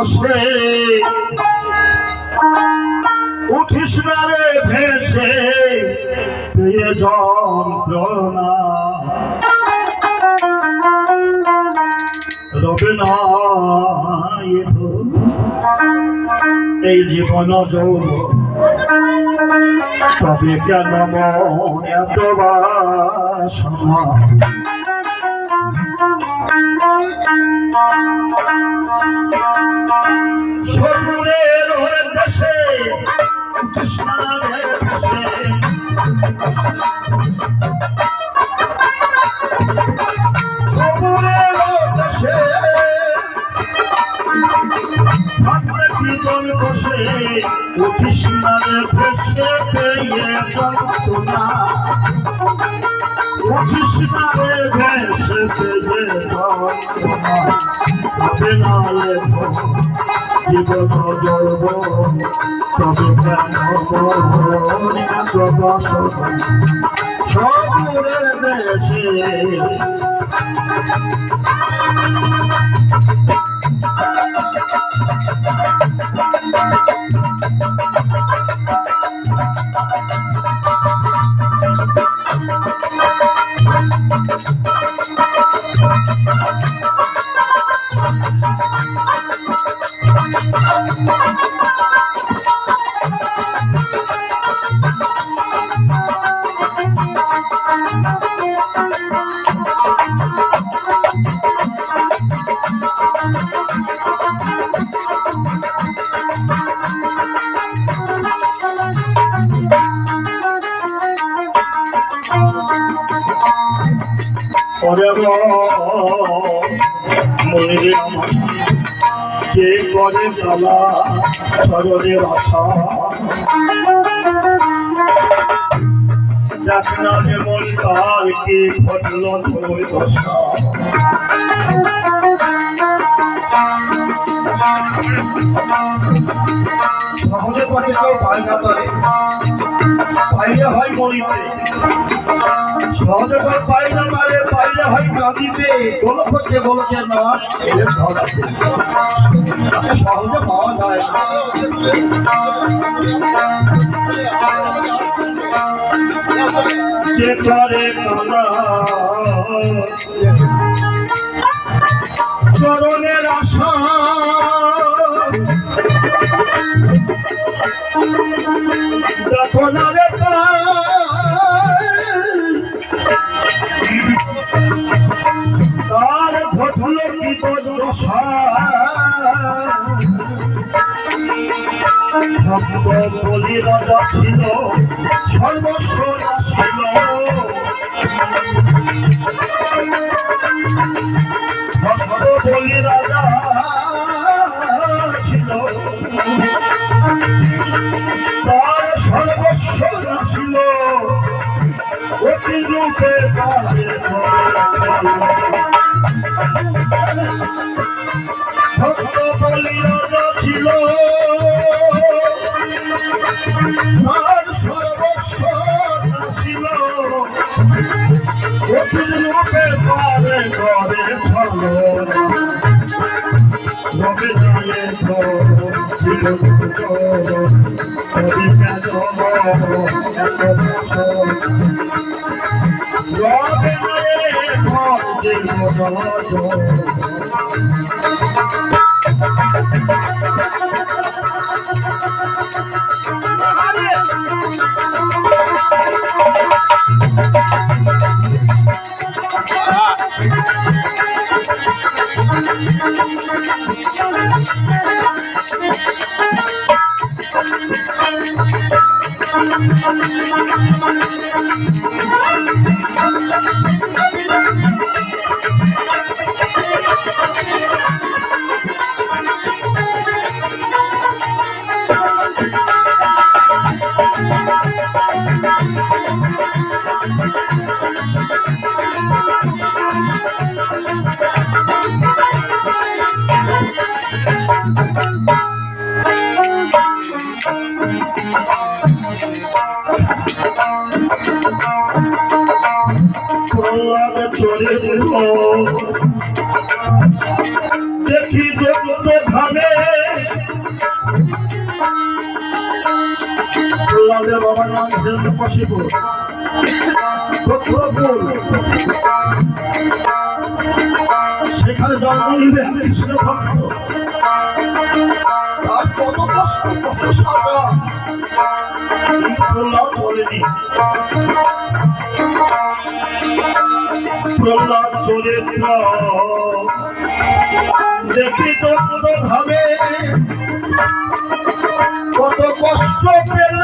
কষে উঠিস না রে ভেসে, পেয়ে যন্ত্রণা। রবে এই জীবন যৌব তবে কেন এত বাসনা? বসে উঠিস না রে ভেসে পেয়ে যন্ত্রণা। উঠিস না রে ভেসে পেয়ে যন্ত্রণা। ভাবে না জীবন জড়ব, তবে কেন মনে এত বাসনা সবুরে দেশে ওরে মনে আমার যে করে জ্বালা চরণের আশা দেখ না যেমন কি ঘটল দশা। সহজে পাকে কেউ পায় না তারে। পাইলে হয় মরিতে। সহজে কেউ পাই না তারে, পাইলে হয় কাঁদিতে। গোলক গোলকের না এলে ধরাতে তাকে সহজে পাওয়া যায় না। যে করে চরণের আশা দেখো না রে তার বলি রাজা ছিল সর্বস্ব ছিল বলি রাজা অতি রূপে করে চলো রবে জানে তো ছিল দেখি বাবার নাম হিরণ্যকশিপুর সেখানে জন্ম নিবে কৃষ্ণ ভক্ত। প্রহ্লাদ বলেনি প্রহ্লাদ চরিত্র দেখি দত্ত ভাবে কত কষ্ট পেল।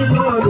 ছাড়িল রূপে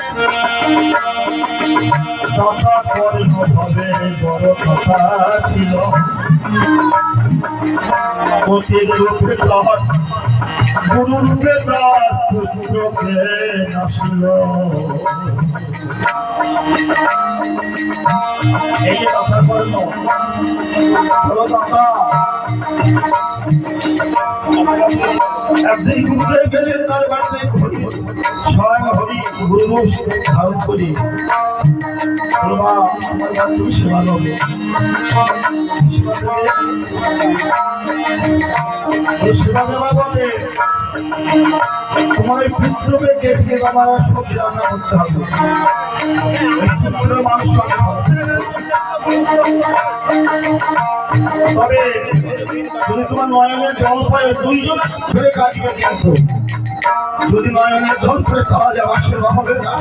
কথা কর্ম হবে বড় কথা ছিল। অতির রূপে তার গুরু রূপে তার পুত্রকে নাসিল। এই কথা কর্ম বড় কথা। একদিন ঘুরতে গেলে তার ধারণ করি। আমার সেবা সেবা দেবে? সেবা বলে? তোমার ওই কেটে বাবা সবজি রান্না করতে হবে। মানুষ তবে যদি তোমার নয়নের জল পায়ে দুইজন ধরে করে কিন্তু যদি নয়নের জল করে তাহলে আমার সেবা হবে না।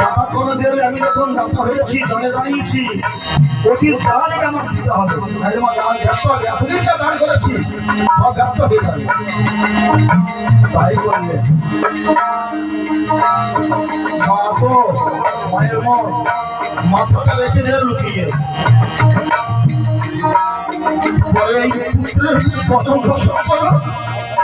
দাদা করে দিলে আমি যখন দাতা হয়েছি, জলে দাঁড়িয়েছি, অতীত দানই আমার দিতে হবে? নাহলে আমার দান ব্যর্থ হবে, এতদিন দান করেছি। সব ব্যর্থ হয়ে যাবে। তাই করলে। মা তো মায়ের মন মাথাটা রেখে দিয়ে লুকিয়ে। পরে এই পুত্রের প্রথম ঘোষণ করো।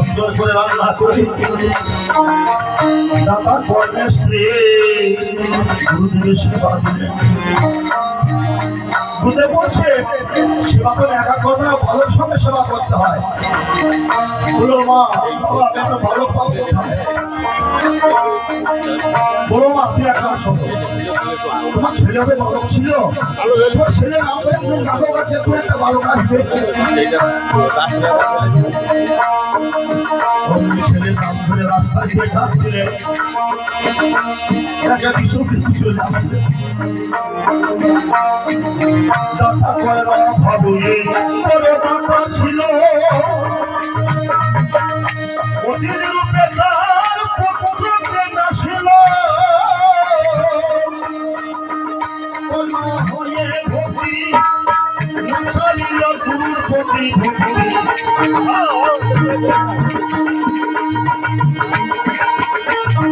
সুন্দর করে রান্না করি দাদা স্ত্রী গুরুদেবের সেবা বুঝতে পড়ছে সেবা করে একা করবে না ভালোর সঙ্গে সেবা করতে হয়। বলো মা বাবা আমি একটা ভালো পাবো বলো মা তুই এক কাজ করো। তোমার ছেলে হবে বালক ছিল তোমার ছেলে নাম করে তুই একটা আসবে অমনি ছেলের নাম ধরে রাস্তায় গিয়ে ডাক দিলে একা কিছু কিছু দাতা করে না ভাবুয়ে বড় দাতা ছিল। অধীর রূপে তার পুত্রকে নাসিল হয়ে ভক্তি নাচালিল গুরুর প্রতি ভক্তি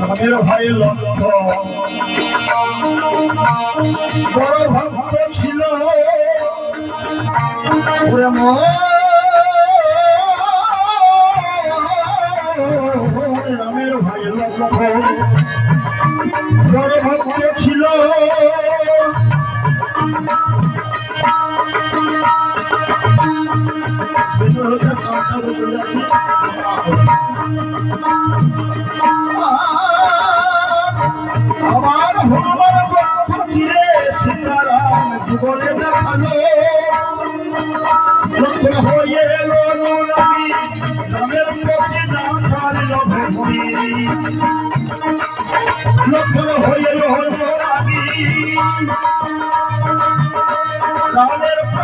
বুদ্ধের ভয়ে লক্ষ। ভক্ত ছিল। রামের ভয়ে লক্ষ। ভক্ত ছিল।